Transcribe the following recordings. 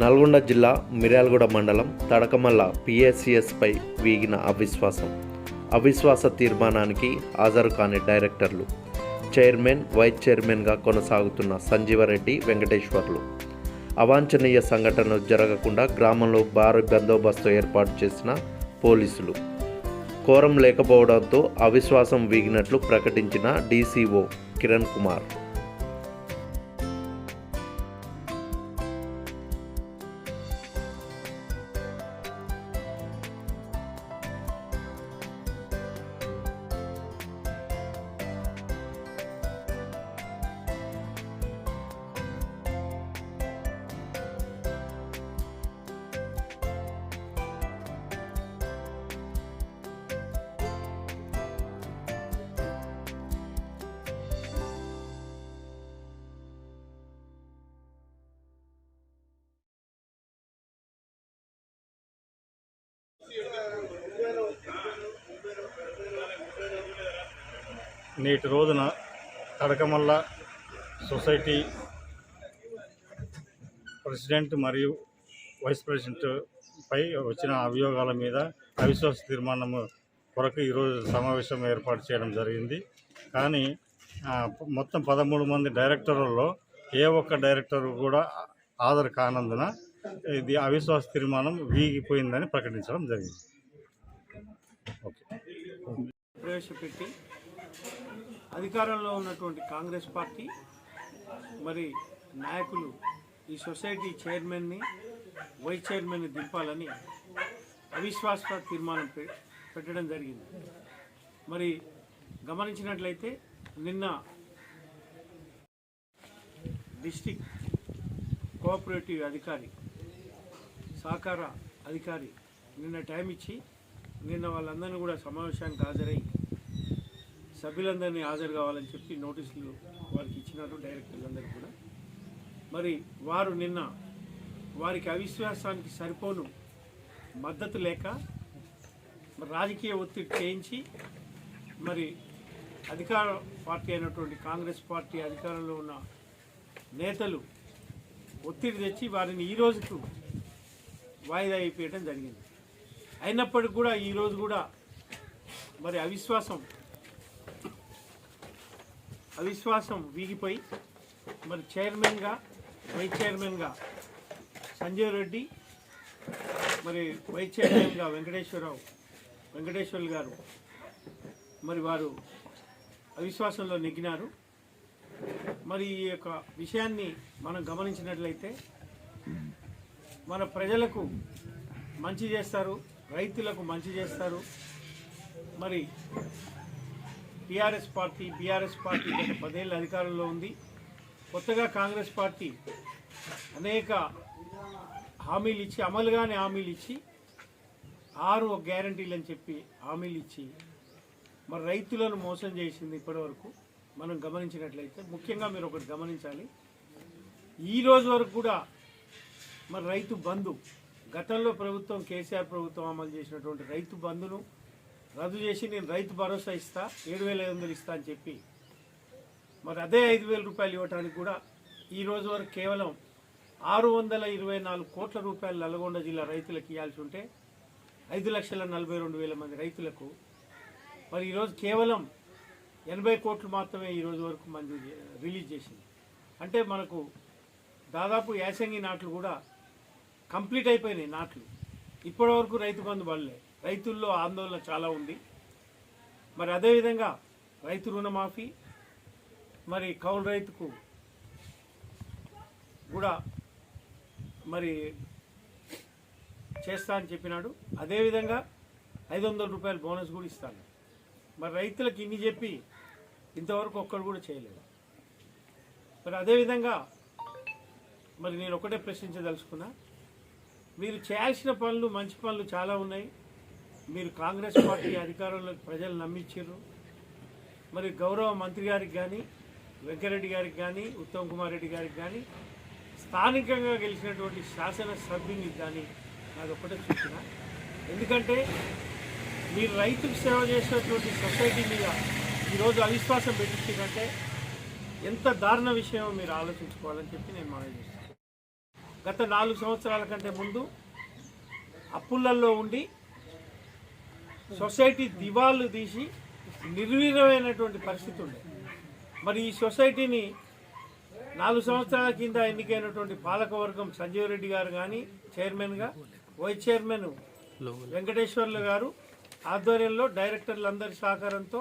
నల్గొండ జిల్లా మిర్యాలగూడ మండలం తడకమల్ల పిఎస్సిఎస్పై వీగిన అవిశ్వాసం. అవిశ్వాస తీర్మానానికి హాజరు కాని డైరెక్టర్లు చైర్మన్ వైస్ చైర్మన్గా కొనసాగుతున్న సంజీవరెడ్డి వెంకటేశ్వర్లు. అవాంఛనీయ సంఘటనలు జరగకుండా గ్రామంలో భారీ బందోబస్తు ఏర్పాటు చేసిన పోలీసులు. కోరం లేకపోవడంతో అవిశ్వాసం వీగినట్లు ప్రకటించిన డీసీఓ కిరణ్ కుమార్. నేటి రోజున తడకమల్ల సొసైటీ ప్రెసిడెంట్ మరియు వైస్ ప్రెసిడెంట్ పై వచ్చిన అభియోగాల మీద అవిశ్వాస తీర్మానము కొరకు ఈరోజు సమావేశం ఏర్పాటు చేయడం జరిగింది. కానీ మొత్తం పదమూడు మంది డైరెక్టర్లలో ఏ ఒక్క డైరెక్టర్ కూడా ఆధార్ కానందున ఇది అవిశ్వాస తీర్మానం వీగిపోయిందని ప్రకటించడం జరిగింది. ఓకే. ప్రవేశపెట్టి అధికారంలో ఉన్నటువంటి కాంగ్రెస్ పార్టీ మరి నాయకులు ఈ సొసైటీ చైర్మన్ని వైస్ చైర్మన్ని దింపాలని అవిశ్వాస తీర్మానం పె- పెట్టడం జరిగింది. మరి గమనించినట్లయితే నిన్న డిస్టిక్ కోఆపరేటివ్ అధికారి సహకార అధికారి నిన్న టైం ఇచ్చి నిన్న వాళ్ళందరినీ కూడా సమావేశానికి హాజరై సభ్యులందరినీ హాజరు కావాలని చెప్పి నోటీసులు వారికి ఇచ్చినారు డైరెక్టర్లందరూ కూడా. మరి వారు నిన్న వారికి అవిశ్వాసానికి సరిపోను మద్దతు లేక రాజకీయ ఒత్తిడి చేయించి మరి అధికార పార్టీ అయినటువంటి కాంగ్రెస్ పార్టీ అధికారంలో ఉన్న నేతలు ఒత్తిడి తెచ్చి వారిని ఈ రోజుకు వాయిదా అయిపోయడం జరిగింది. అయినప్పటికీ కూడా ఈరోజు కూడా మరి అవిశ్వాసం అవిశ్వాసం వీగిపోయి మరి చైర్మన్గా వైస్ చైర్మన్గా సంజయ్ రెడ్డి మరి వైస్ చైర్మన్గా వెంకటేశ్వరరావు వెంకటేశ్వర్లు గారు మరి వారు అవిశ్వాసంలో నెగ్గినారు. మరి ఈ యొక్క విషయాన్ని మనం గమనించినట్లయితే మన ప్రజలకు మంచి చేస్తారు రైతులకు మంచి చేస్తారు. మరి టీఆర్ఎస్ పార్టీ బీఆర్ఎస్ పార్టీ గత పదేళ్ళ అధికారంలో ఉంది. కొత్తగా కాంగ్రెస్ పార్టీ అనేక హామీలు ఇచ్చి అమలుగానే హామీలు ఇచ్చి ఆరు గ్యారంటీలు అని చెప్పి హామీలు ఇచ్చి మరి రైతులను మోసం చేసింది ఇప్పటివరకు మనం గమనించినట్లయితే ముఖ్యంగా మీరు ఒకటి గమనించాలి. ఈ రోజు వరకు కూడా మరి రైతు బంధు గతంలో ప్రభుత్వం కేసీఆర్ ప్రభుత్వం అమలు చేసినటువంటి రైతు బంధును రద్దు చేసి నేను రైతు భరోసా ఇస్తా ఏడు వేల ఐదు వందలు ఇస్తా అని చెప్పి. మరి అదే ఐదు వేల రూపాయలు ఇవ్వడానికి కూడా ఈ రోజు వరకు కేవలం ఆరు వందల ఇరవై నాలుగు కోట్ల రూపాయలు నల్గొండ జిల్లా రైతులకు ఇవ్వాల్సి ఉంటే ఐదు లక్షల నలభై రెండు వేల మంది రైతులకు మరి ఈరోజు కేవలం ఎనభై కోట్లు మాత్రమే ఈరోజు వరకు మంది రిలీజ్ చేసింది. అంటే మనకు దాదాపు యాసంగి నాట్లు కూడా కంప్లీట్ అయిపోయినాయి నాట్లు. ఇప్పటివరకు రైతు బంధు పడలే రైతుల్లో ఆందోళన చాలా ఉంది. మరి అదేవిధంగా రైతు రుణమాఫీ మరి కౌలు రైతుకు కూడా మరి చేస్తా అని చెప్పినాడు. అదేవిధంగా ఐదు వందల రూపాయల బోనస్ కూడా ఇస్తాను. మరి రైతులకు ఇన్ని చెప్పి ఇంతవరకు ఒక్కడు కూడా చేయలేదు. మరి అదేవిధంగా మరి నేను ఒకటే ప్రశ్నించదలుచుకున్నా. మీరు చేయాల్సిన పనులు మంచి పనులు చాలా ఉన్నాయి. మీరు కాంగ్రెస్ పార్టీ అధికారంలో ప్రజలు నమ్మించారు. మరి గౌరవ మంత్రి గారికి కానీ వెంకరెడ్డి గారికి కానీ ఉత్తమ్ కుమార్ రెడ్డి గారికి కానీ స్థానికంగా గెలిచినటువంటి శాసనసభ్యుని కానీ నాకు ఒకటే సూచన. ఎందుకంటే మీరు రైతుకు సేవ చేసినటువంటి సొసైటీ మీద ఈరోజు అవిశ్వాసం పెట్టించిందంటే ఎంత దారుణ విషయమో మీరు ఆలోచించుకోవాలని చెప్పి నేను మనం చేస్తాను గత నాలుగు సంవత్సరాల కంటే ముందు అప్పులల్లో ఉండి సొసైటీ దివాళ్ళు తీసి నిర్వీర్యమైనటువంటి పరిస్థితి ఉండే. మరి ఈ సొసైటీని నాలుగు సంవత్సరాల కింద ఎన్నికైనటువంటి పాలకవర్గం సంజీవ్ రెడ్డి గారు కానీ చైర్మన్గా వైస్ చైర్మన్ వెంకటేశ్వర్లు గారు ఆధ్వర్యంలో డైరెక్టర్లందరి సహకారంతో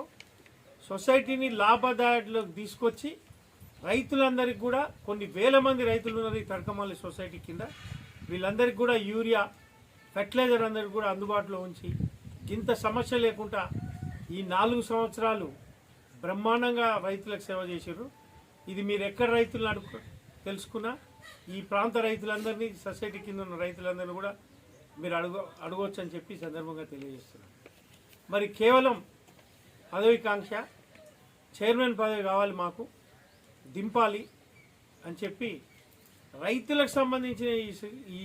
సొసైటీని లాభదాయకులకు తీసుకొచ్చి రైతులందరికీ కూడా కొన్ని వేల మంది రైతులు ఉన్నారు ఈ తడకమల్లి సొసైటీ కింద. వీళ్ళందరికీ కూడా యూరియా ఫెర్టిలైజర్ అందరికి కూడా అందుబాటులో ఉంచి ఇంత సమస్య లేకుండా ఈ నాలుగు సంవత్సరాలు బ్రహ్మాండంగా రైతులకు సేవ చేశారు. ఇది మీరు ఎక్కడ రైతులను అడుగు తెలుసుకున్నా ఈ ప్రాంత రైతులందరినీ సొసైటీ కింద ఉన్న రైతులందరినీ కూడా మీరు అడుగు అడగవచ్చు అని చెప్పి సందర్భంగా తెలియజేస్తున్నాను. మరి కేవలం పదవికాంక్ష చైర్మన్ పదవి కావాలి మాకు దింపాలి అని చెప్పి రైతులకు సంబంధించిన ఈ ఈ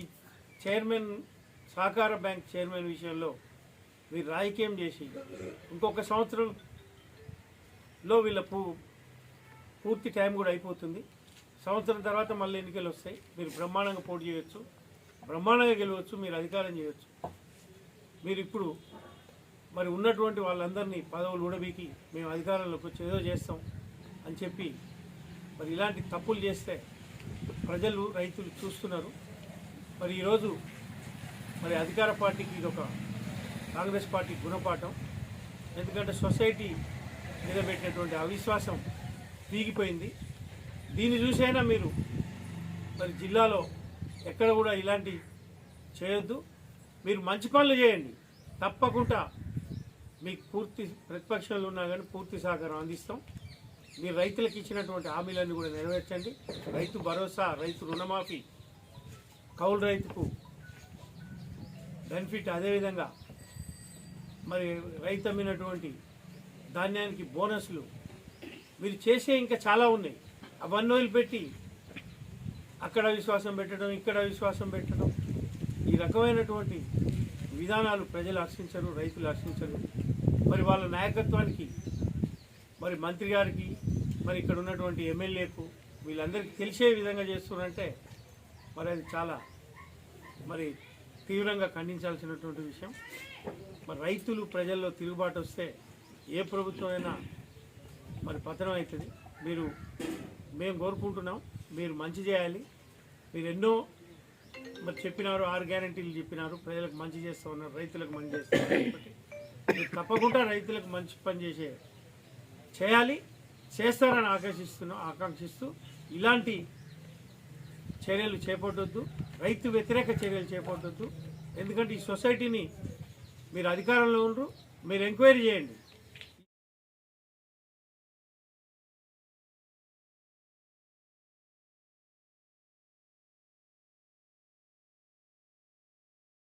చైర్మన్ సహకార బ్యాంక్ చైర్మన్ విషయంలో మీరు రాజకీయం చేసి ఇంకొక సంవత్సరంలో వీళ్ళ పూ పూర్తి టైం కూడా అయిపోతుంది. సంవత్సరం తర్వాత మళ్ళీ ఎన్నికలు వస్తాయి. మీరు బ్రహ్మాండంగా పోటీ చేయొచ్చు. బ్రహ్మాండంగా గెలవచ్చు. మీరు అధికారం చేయొచ్చు. మీరు ఇప్పుడు మరి ఉన్నటువంటి వాళ్ళందరినీ పదవులు ఉడబీకి మేము అధికారంలోకి వచ్చి ఏదో చేస్తాం అని చెప్పి మరి ఇలాంటి తప్పులు చేస్తే ప్రజలు రైతులు చూస్తున్నారు. మరి ఈరోజు మరి అధికార పార్టీకి ఇది ఒక కాంగ్రెస్ పార్టీ గుణపాఠం. ఎందుకంటే సొసైటీ మీద పెట్టినటువంటి అవిశ్వాసం తీగిపోయింది. దీన్ని చూసైనా మీరు మరి జిల్లాలో ఎక్కడ కూడా ఇలాంటి చేయొద్దు. మీరు మంచి పనులు చేయండి. తప్పకుండా మీకు పూర్తి ప్రతిపక్షంలో ఉన్నా కానీ పూర్తి సహకారం అందిస్తాం. మీరు రైతులకు ఇచ్చినటువంటి హామీలన్నీ కూడా నెరవేర్చండి. రైతు భరోసా రైతు రుణమాఫీ కౌలు రైతుకు బెనిఫిట్ అదేవిధంగా మరి రైతు అమ్మినటువంటి ధాన్యానికి బోనస్లు మీరు చేసే ఇంకా చాలా ఉన్నాయి. అవన్నీ వదిలిపెట్టి అక్కడ విశ్వాసం పెట్టడం ఇక్కడ విశ్వాసం పెట్టడం ఈ రకమైనటువంటి విధానాలు ప్రజలు ఆశించరు రైతులు ఆశించరు. మరి వాళ్ళ నాయకత్వానికి మరి మంత్రి గారికి మరి ఇక్కడ ఉన్నటువంటి ఎమ్మెల్యేకు వీళ్ళందరికీ తెలిసే విధంగా చేస్తున్నారంటే మరి అది చాలా మరి తీవ్రంగా ఖండించాల్సినటువంటి విషయం. మరి రైతులు ప్రజల్లో తిరుగుబాటు వస్తే ఏ ప్రభుత్వం అయినా మరి పతనం అవుతుంది. మీరు మేము కోరుకుంటున్నాం మీరు మంచి చేయాలి. మీరు ఎన్నో మరి చెప్పినారు ఆరు గ్యారంటీలు చెప్పినారు. ప్రజలకు మంచి చేస్తూ ఉన్నారు రైతులకు మంచి చేస్తూ మీరు తప్పకుండా రైతులకు మంచి పని చేసే చేయాలి. చేస్తారని ఆకర్షిస్తున్నాం ఆకాంక్షిస్తూ ఇలాంటి చర్యలు చేపట్టొద్దు. రైతు వ్యతిరేక చర్యలు చేపట్టొద్దు. ఎందుకంటే ఈ సొసైటీని మీరు అధికారంలో ఉండరు మీరు ఎంక్వైరీ చేయండి.